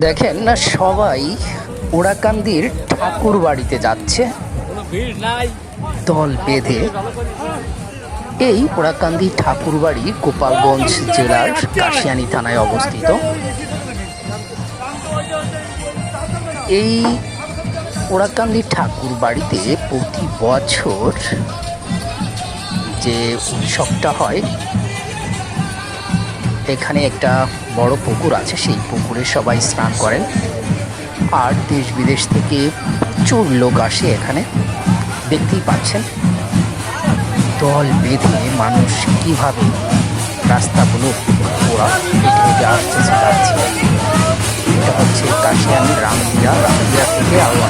দেখেন না, সবাই ওরাকান্দির ঠাকুর বাড়িতে যাচ্ছে। দল বেঁধে এই ওরাকান্দি ঠাকুর বাড়ি গোপালগঞ্জ জেলার কাশিয়ানি থানায় অবস্থিত। এই ওরাকান্দি ঠাকুর বাড়িতে প্রতি বছর যে উৎসবটা হয় এখানে একটা বড় পুকুর আছে, সেই পুকুরে সবাই স্নান করেন। আর দেশ বিদেশ থেকে প্রচুর লোক আসে এখানে। দেখতেই পাচ্ছেন, দল বেঁধে মানুষ কীভাবে রাস্তাগুলো ওরা হেঁটে হেঁটে এটা হচ্ছে কাশিয়ানি রামদিয়া রামদিয়া থেকে আরও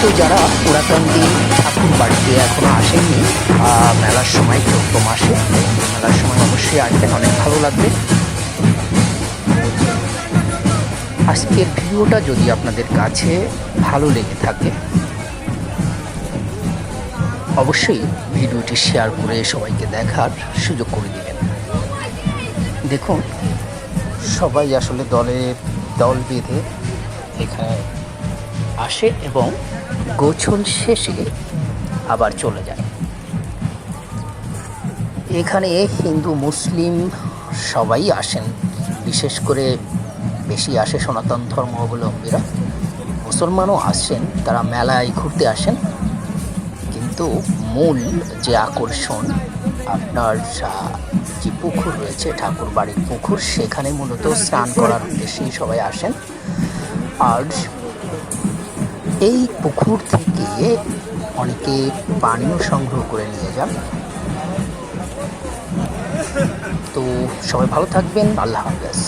তো যারা পুরাতনদি ঠাকুর বাড়িতে এখনও আসেননি মেলার সময় চৈত্র মাসে মেলার সময় অবশ্যই আসবেন, অনেক ভালো লাগবে। আজকের ভিডিওটা যদি আপনাদের কাছে ভালো লেগে থাকে, অবশ্যই ভিডিওটি শেয়ার করে সবাইকে দেখার সুযোগ করে দিবেন। দেখুন, সবাই আসলে দলে দল বেঁধে এখানে আসে এবং গোছল শেষে আবার চলে যায়। এখানে হিন্দু, মুসলিম সবাই আসেন। বিশেষ করে বেশি আসে সনাতন ধর্মাবলম্বীরা। মুসলমানও আসেন, তারা মেলায় ঘুরতে আসেন। কিন্তু মূল যে আকর্ষণ আপনার যে পুকুর রয়েছে ঠাকুর বাড়ির পুকুর, সেখানে মূলত স্নান করার উদ্দেশ্যেই সবাই আসেন। আর এই পুকুর থেকে অনেকে পানীয় সংগ্রহ করে নিয়ে যান। তো সবাই ভালো থাকবেন। আল্লাহ হাফেজ।